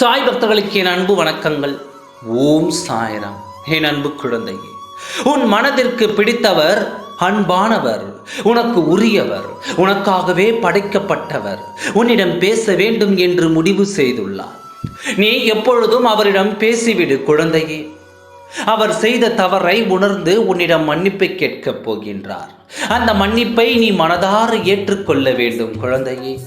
சாய் பக்தர்களுக்கு என் அன்பு வணக்கங்கள். ஓம் சாய்ராம். என் அன்பு குழந்தையே உன் மனதிற்கு பிடித்தவர் அன்பானவர் உனக்கு உரியவர் உனக்காகவே படைக்கப்பட்டவர் உன்னிடம் பேச வேண்டும் என்று முடிவு செய்துள்ளார். நீ எப்பொழுதும் அவரிடம் பேசிவிடு குழந்தையே. அவர் செய்த தவறை உணர்ந்து உன்னிடம் மன்னிப்பை கேட்கப் போகின்றார். அந்த மன்னிப்பை நீ மனதார ஏற்றுக்கொள்ள வேண்டும் குழந்தையே.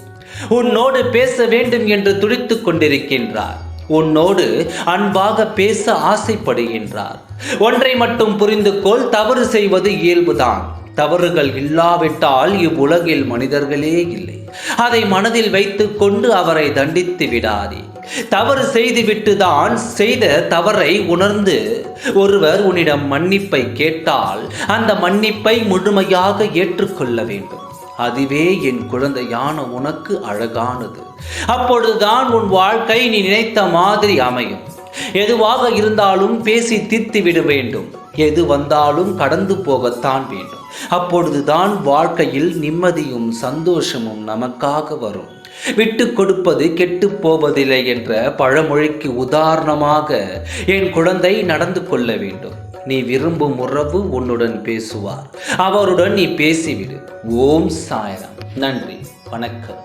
உன்னோடு பேச வேண்டும் என்று துடித்துக் கொண்டிருக்கின்றார். உன்னோடு அன்பாக பேச ஆசைப்படுகின்றார். ஒன்றை மட்டும் புரிந்து கொள் தவறு செய்வது இயல்புதான். தவறுகள் இல்லாவிட்டால் இவ்வுலகில் மனிதர்களே இல்லை. அதை மனதில் வைத்துக்கொண்டு அவரை தண்டித்து விடாதே. தவறு செய்துவிட்டு தான் செய்த தவறை உணர்ந்து ஒருவர் உன்னிடம் மன்னிப்பை கேட்டால் அந்த மன்னிப்பை முழுமையாக ஏற்றுக்கொள்ள வேண்டும். அதுவே என் குழந்தையான உனக்கு அழகானது. அப்பொழுதுதான் உன் வாழ்க்கை நீ நினைத்த மாதிரி அமையும். எதுவாக இருந்தாலும் பேசி தீர்த்து விட வேண்டும். எது வந்தாலும் கடந்து போகத்தான் வேண்டும். அப்பொழுதுதான் வாழ்க்கையில் நிம்மதியும் சந்தோஷமும் நமக்காக வரும். விட்டு கொடுப்பது கெட்டு போவதில்லை என்ற பழமொழிக்கு உதாரணமாக என் குழந்தை நடந்து கொள்ள வேண்டும். நீ விரும்பும் உறவு உன்னுடன் பேசுவார். அவருடன் நீ பேசிவிடு. ஓம் சாய்ராம். நன்றி. வணக்கம்.